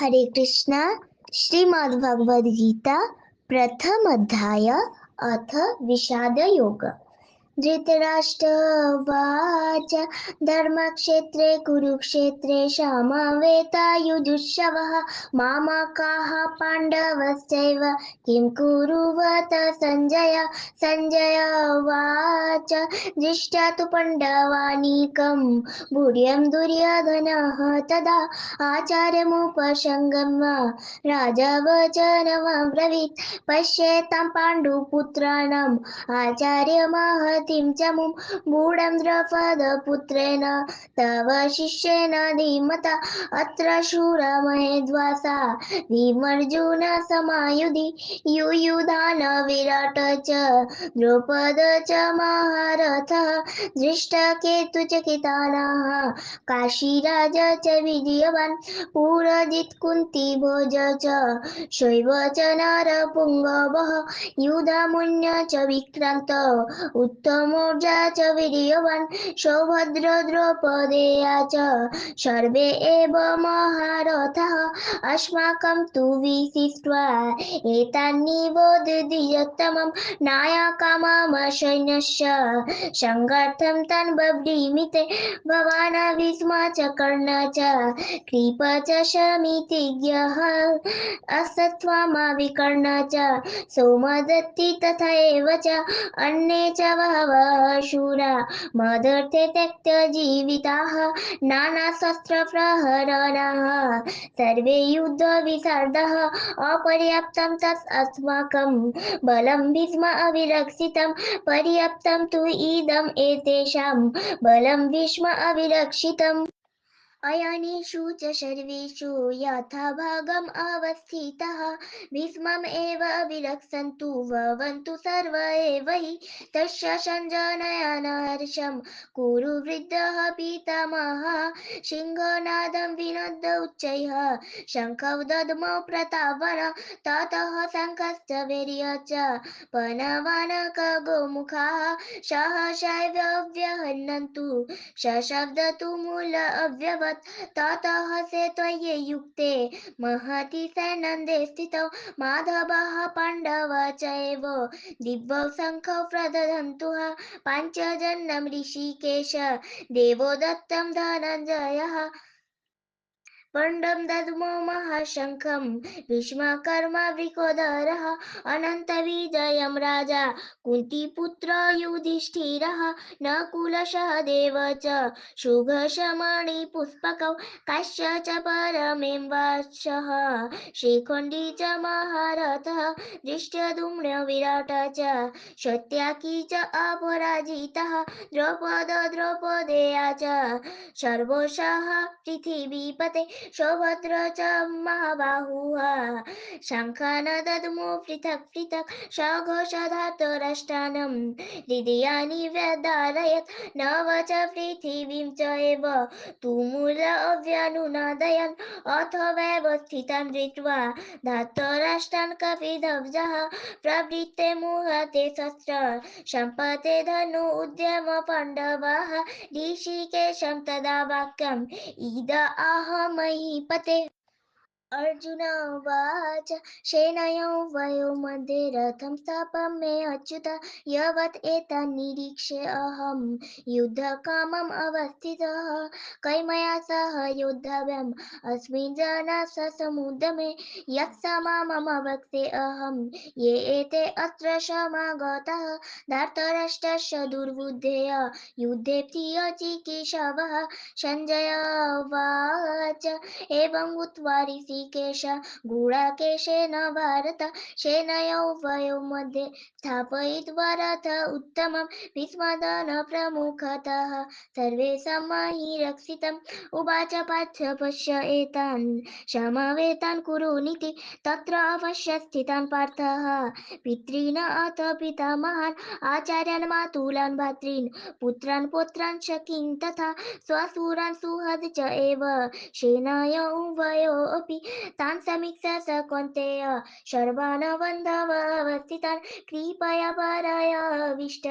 हरे कृष्णा श्रीमद् भगवद गीता प्रथम अध्याय अथ विषाद योग। धृतराष्ट्रवाच धर्मक्षेत्रे, कुरुक्षेत्रे समवेतायुजुत्सवः मामकाः पाण्डवश्चैव किं कुरुवत सञ्जय? सञ्जय उवाच दृष्ट्वा तु पाण्डवानीकं भूर्यं दुर्योधनः तदा आचार्यमुपसङ्गम्य राजा वचनमब्रवीत् पश्येतां पाण्डुपुत्राणाम् आचार्यमहतीं च मुं गूढं द्रौपदपुत्रेण तव शिष्येन धीमता अत्र शूरमहेद्वासा भीमर्जुन समायुधि युयुधान विराट च द्रौपद च महारथः दृष्टकेतुचकितानाः काशीराज च विजयवान् पुरजित् कुन्ती भोज च शैव च नरपुङ्गवः युधामुन्य च विक्रान्त उत्तमोर्जा च वीर्यवान् सौभद्र द्रौपदेया च सर्वे एव महारथाः अस्माकं तु विशिष्ट्वा एतान्निबोधयत्तमं नायकामाम सैन्यस्य सङ्गार्थं तान् बव्रीमिते भवान् भीष्म च कर्ण च कृप च शमितिज्ञः असत्त्वमाविकर्ण च सौमदत्ति तथा एव च अन्ये च बहवः शूरा, मदर्थे त्यक्तजीविताः नानाशस्त्रप्रहरणाः सर्वे युद्धविसर्दः अपर्याप्तं तत् अस्माकं बलं भीष्म अविरक्षितं, पर्याप्तं तु इदम् एतेषां बलं भीष्म अविरक्षितम्। अयनेषु च सर्वेषु यथाभागम् अवस्थितः। भीष्मम् एव विलक्षन्तु, भवन्तु सर्व एव हि तस्य सञ्जनयनहर्षं कुरु वृद्धः पितामहः, सिंहनादं विनोद उच्चैः। शङ्खौ दद्मौ प्रतापन ततः शङ्खश्च वीर्य च। पनवानक गोमुखाः सहसैव व्यहन्नन्तु सशब्दतु मूल अव्यवत्। ततः से त्वयि युक्ते महति सनन्दे स्थितौ माधवः पाण्डव चैव दिव्यौ शङ्खौ प्रदधन्तुः पञ्चजन्म ऋषिकेश। देवो दत्तं धनञ्जयः पण्डं दद्मो महाशङ्खं भीष्मकर्म वृकोदरः अनन्तविजयं राजा कुन्तीपुत्र युधिष्ठिरः नकुलसहदेव च सुघशमणिपुष्पकौ काश्य च परमेम्बाक्षः शिखण्डी च महारथः दृष्टधूम्नविराट च सत्याकी च अपराजितः द्रौपद द्रौपदेया च सर्वशः पृथिवीपते सौभद्र च महाबाहुः शङ्खान् दद्मो पृथक् पृथक् सघोषधातराष्ट्रानं हृदयानि व्यधारयत् नव च पृथिवीं च एव तुमुल अव्यनुनादयन् अथ व्यवस्थितान् दृष्ट्वा धातराष्ट्रान् कपिध्वजः प्रवृत्ते मुहते शस्त्र सम्पते धनु उद्यम पाण्डवाः ऋषिकेशं तदा वाक्यम् इद आह महीपते अर्जुन उवाच सेनयोः वयो मध्ये रथं स्थापमे अच्युत, यवत् एतन्निरीक्ष्य अहं। युद्धकामम् अवस्थितः, कैमया सह योद्धव्यम्, अस्मिन् जनः समुद्रमे यत्समामवक्ते अहं। ये एते अत्र समागताः धार्तराष्ट्रस्य दुर्बुद्धेय युद्धे प्रियचिकीर्षवः सञ्जय उवाच एवम् उक्त्वा ऋषिकेश गुडाकेशेन भारत सेनयोः मध्ये स्थापयित्वा रथ उत्तमं भीष्मदन प्रमुखतः। सर्वेषां मयि रक्षितम् उवाच पार्थ पश्य एतान् समवेतान् कुरुनिति तत्र अवश्य स्थितान् पार्थः। पितॄन् अथ पितामहान्, आचार्यान् मातुलान् भातॄन्, पुत्रान् पौत्रान् सखीन् तथा, स्वसुरान् सुहृद च एव। सेनयोः उभयोऽपि तान् समीक्ष्य स कौन्तेय कृपया परायाविष्ट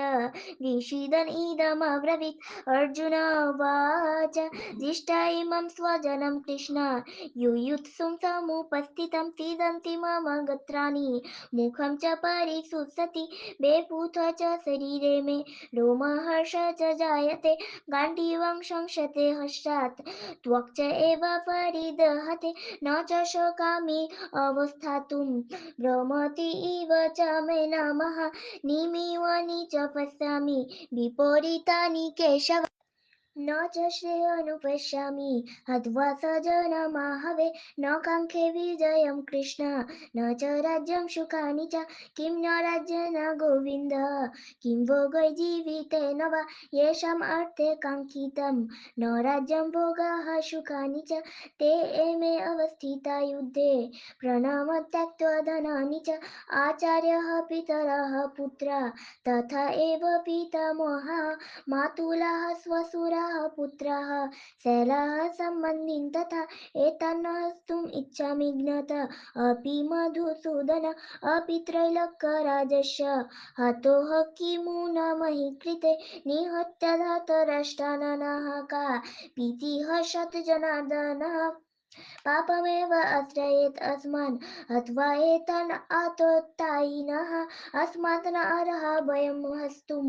इदमब्रवीत्। अर्जुन उवाच दिष्टा इमं स्वजनं कृष्ण। युयुत्सुं समुपस्थितं सीदन्ति मम गत्राणि। मुखं च परिसुसति, बेभूत च शरीरे मे। रोमहर्ष च जायते, गाण्डीवं संशते हर्षात्। त्वक् च एव परिदहते, न च शोकामि अवस्थातुं भ्रमति इव च मे नामः निमिवानि च पश्यामि विपरीतानि केशव न च श्रेयोनुपश्यामि हत्वा स्वजनमाहवे न काङ्क्षे विजयं कृष्ण। न च राज्यं सुखानि च, किं न राज्येन गोविन्द। किं भोगैर्जीवितेन वा, येषाम् अर्थे काङ्क्षितं न राज्यं भोगाः सुखानि च, ते एमे अवस्थिता युद्धे। प्रणव त्यक्त्वा धनानि च, आचार्यः पितरः पुत्रा। तथा एव पितामहः, मातुलाः स्वसुराः पुत्राः शैल संबंधी तथा एतान्न हस्तुम् इच्छामि ज्ञात। अपि मधुसूदन, अपि त्रैलक हतोः किमु न महि कृते निहत्य का भीतिः शतजनार्दनः पापमेव आश्रयेत् अस्मान् हत्वा एतान् आतोत्तायिनः अस्मात् न अर्हा वयं हस्तुं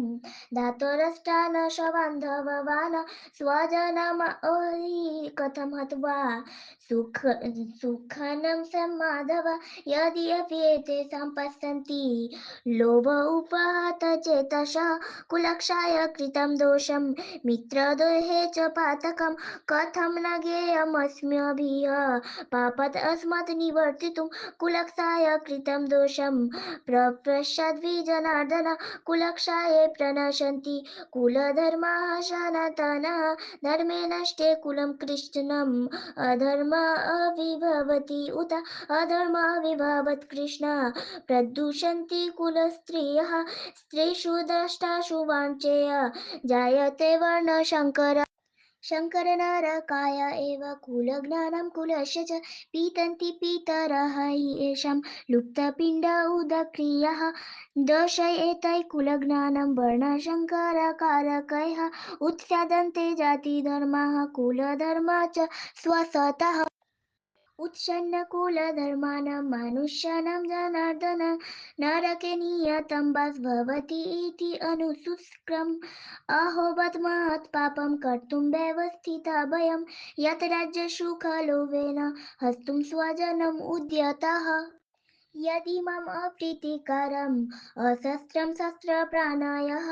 ओहि कथं हत्वा सुख, सुखानं सम्माधव यदि अपि लोभ उपहत चेतसः कुलक्षाय कृतं दोषं, मित्रदोहे च पातकं, कथं न ज्ञेयमस्मभिः पापात् अस्मात् निवर्तितुं कुलक्षाय कृतं दोषं। प्रपश्यद्विजनार्दन कुलक्षाये प्रणशन्ति कुलधर्माः सनातनः धर्मे नष्टे कुलं कृष्णम्। अधर्म अविभवति उत अधर्म विभवत् कृष्ण। प्रदूषन्ति कुलस्त्रियः। स्त्रीषु द्रष्टासु वाञ्छेय। जायते वर्णशङ्कर। शङ्करनरकाय एव कुलज्ञानं कुलस्य च पीतन्ति पितरः हि येषां लुप्तपिण्ड उदक्रियः। दश एतैः कुलज्ञानं वर्णशङ्करकारकैः। उत्स्यदन्ते जातिधर्मः, कुलधर्मा च स्वसतः। उत्सन्नकुलधर्माणां मानुष्याणां जनार्दन नरके नियतं भवति इति अनुशुष्कम् अहो बद्महत् पापं कर्तुं व्यवस्थिता वयं यत् राज्यसुखलोभेन हस्तुं स्वजनम् उद्यतः। यदि मम अप्रीतिकरम् अशस्त्रं शस्त्रप्राणायः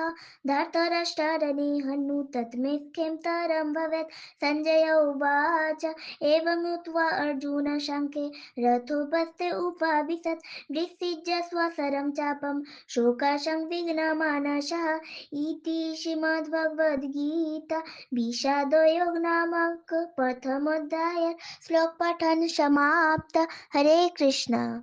धार्तराष्ट्रारणे हनु तत् मे खेमतरं भवेत्। सञ्जय उवाच एवम् उक्त्वा अर्जुन शङ्के रथोपस्थे उपाविशत्। विसृज्य स्वसरं चापं शोकासंविघ्नमानसः इति श्रीमद्भगवद्गीता विषादयोग नामक प्रथमोऽध्याय। श्लोक पठन समाप्त। हरे कृष्ण।